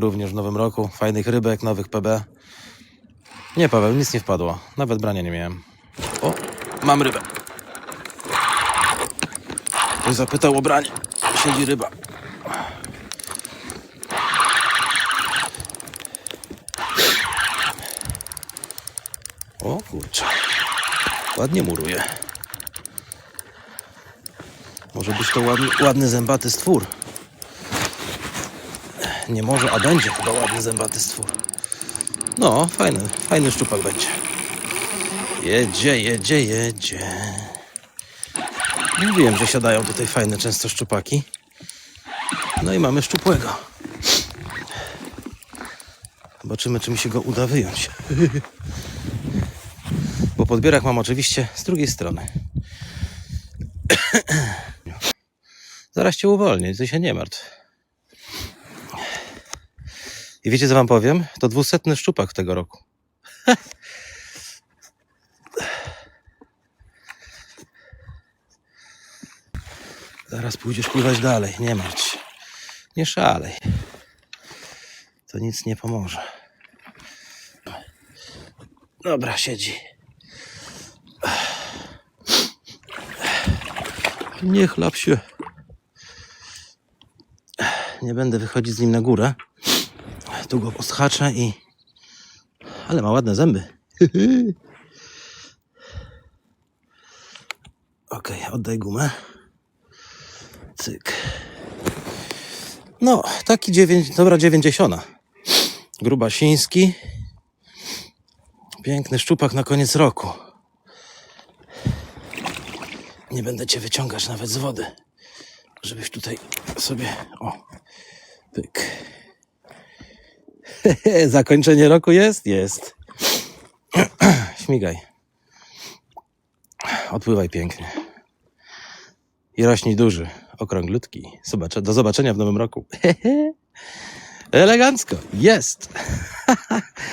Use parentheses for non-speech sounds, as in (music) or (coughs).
Również w nowym roku. Fajnych rybek, nowych PB. Nie, Paweł, nic nie wpadło. Nawet brania nie miałem. O, mam rybę. Ktoś zapytał o branie. Siedzi ryba. O kurczę. Ładnie muruje. Może być to ładny, ładny zębaty stwór. Nie może, a będzie chyba ładny zębaty stwór. No, fajny, fajny szczupak będzie. Jedzie, jedzie, jedzie. Mówiłem, że siadają tutaj fajne często szczupaki. No i mamy szczupłego. Zobaczymy, czy mi się go uda wyjąć. (laughs) Bo podbierak mam oczywiście z drugiej strony. (coughs) Zaraz cię uwolnię, ty się nie martw. I wiecie co wam powiem? To dwusetny szczupak tego roku. (laughs) Zaraz pójdziesz pływać dalej, nie martw się. Nie szalej. To nic nie pomoże. Dobra, siedzi. Nie chlap się. Nie będę wychodzić z nim na górę. Tu go poschaczę i... Ale ma ładne zęby. (laughs) Okej, oddaj gumę. Cyk. No, taki dziewięć, dobra dziewięćdziesiąta. Grubasiński. Piękny szczupak na koniec roku. Nie będę cię wyciągać nawet z wody, żebyś tutaj sobie. O, pyk. (laughs) Zakończenie roku jest? Jest. (clears throat) Śmigaj. Odpływaj pięknie. I rośnij duży, okrąglutki. Zobaczę, do zobaczenia w nowym roku. (laughs) Elegancko. Jest. (laughs)